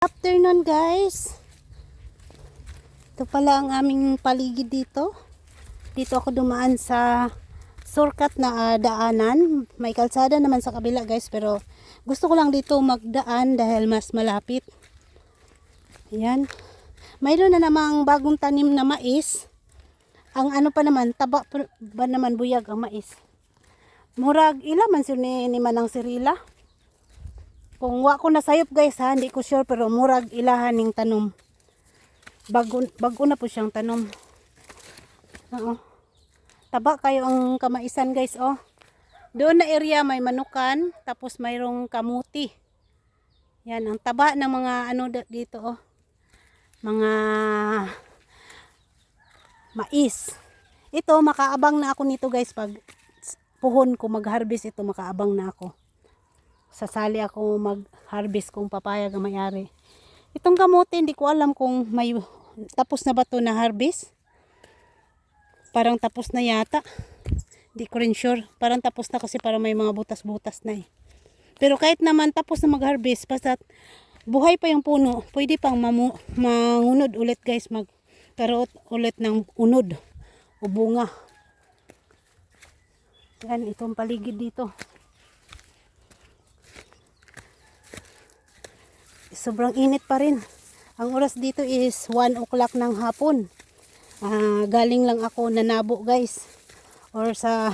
afternoon guys. Ito pala ang aming paligid dito. Dito ako dumaan sa shortcut na ah, daanan. May kalsada naman sa kabila guys pero gusto ko lang dito magdaan dahil mas malapit. Ayan. Mayroon na namang bagong tanim na mais. Ang ano pa naman, taba pa ba naman buyag ang mais. Murag ila man siya ni, ni Manang Sirila. Kung wa ko nasayop guys ha, hindi ko sure pero murag ilahan ning tanom. Bago, bago na po siyang tanom. Oo. Taba kayo ang kamaisan guys oh. Doon na area may manukan, tapos mayroong kamuti. Yan, ang taba ng mga ano dito oh. Mga mais. Ito, makaabang na ako nito guys pag puhon ko mag-harvest ito, makaabang na ako sasali ako mag-harvest kung papayag ang mayari. Itong kamote, hindi ko alam kung may tapos na ba to na harvest. Parang tapos na yata. Hindi ko rin sure. Parang tapos na kasi parang may mga butas-butas na eh. Pero kahit naman tapos na mag-harvest, basta buhay pa yung puno, pwede pang mamu mangunod ulit guys, magkaroot ulit ng unod o bunga. Yan, itong paligid dito. Sobrang init pa rin. Ang oras dito is 1 o'clock ng hapon. Ah, galing lang ako nanabo guys. Or sa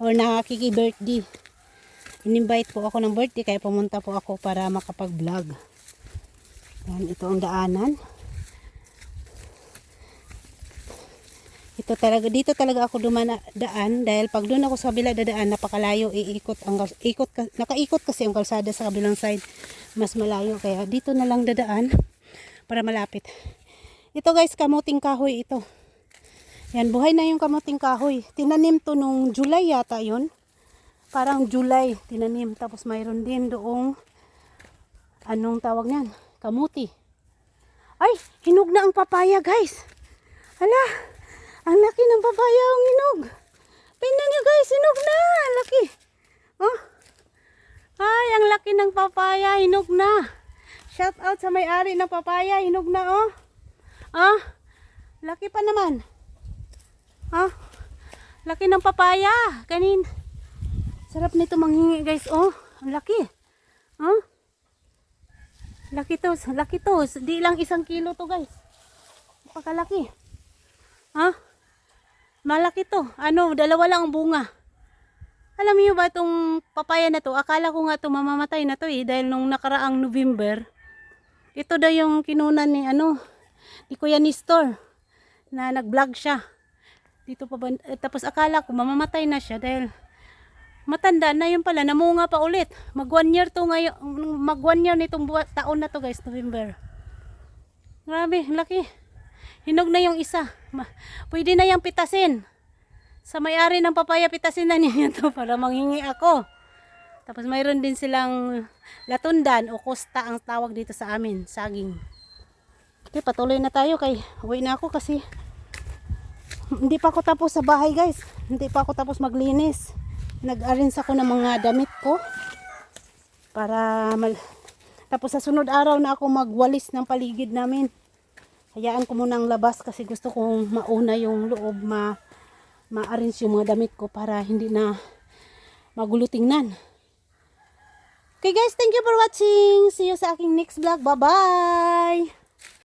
or nakiki-birthday. In-invite po ako ng birthday kaya pumunta po ako para makapag-vlog. Yan, ito ang daanan. Ito talaga, dito talaga ako dumana daan dahil pag doon ako sa kabila dadaan, napakalayo, iikot ang ikot, ka- nakaikot kasi ang kalsada sa kabilang side, mas malayo. Kaya dito na lang dadaan para malapit. Ito guys, kamuting kahoy ito. Yan, buhay na yung kamuting kahoy. Tinanim to nung July yata yun. Parang July tinanim. Tapos mayroon din doong, anong tawag niyan? Kamuti. Ay, hinog na ang papaya guys. Hala, ang laki ng papaya ang hinog. Tingnan niyo guys, hinog na. Ang laki. Oh. Ay, ang laki ng papaya, hinog na. Shout out sa may-ari ng papaya, hinog na oh. Ah, laki pa naman. Ah, laki ng papaya. Kanin. Sarap nito manghingi guys, oh. Ang laki. Oh. Laki to, laki to. Di lang isang kilo to guys. Napakalaki. Ha? Malaki to. Ano, dalawa lang ang bunga. Alam niyo ba itong papaya na to? Akala ko nga to mamamatay na to eh. Dahil nung nakaraang November, ito daw yung kinunan ni ano, ni Kuya Nestor na nag-vlog siya. Dito pa ba, eh, tapos akala ko mamamatay na siya dahil matanda na yun pala, namunga pa ulit. Mag one year to ngayon, mag one year nitong taon na to guys, November. Grabe, laki. Hinog na yung isa. Pwede na yung pitasin. Sa may-ari ng papaya, pitasin na niya to para manghingi ako. Tapos mayroon din silang latundan o kosta ang tawag dito sa amin, saging. Okay, patuloy na tayo kay uwi na ako kasi hindi pa ako tapos sa bahay guys. Hindi pa ako tapos maglinis. Nag-arrange ako ng mga damit ko para mal tapos sa sunod araw na ako magwalis ng paligid namin. Hayaan ko munang labas kasi gusto kong mauna yung loob, ma ma-arrange yung mga damit ko para hindi na magulo tingnan. Okay guys, thank you for watching. See you sa aking next vlog. Bye-bye!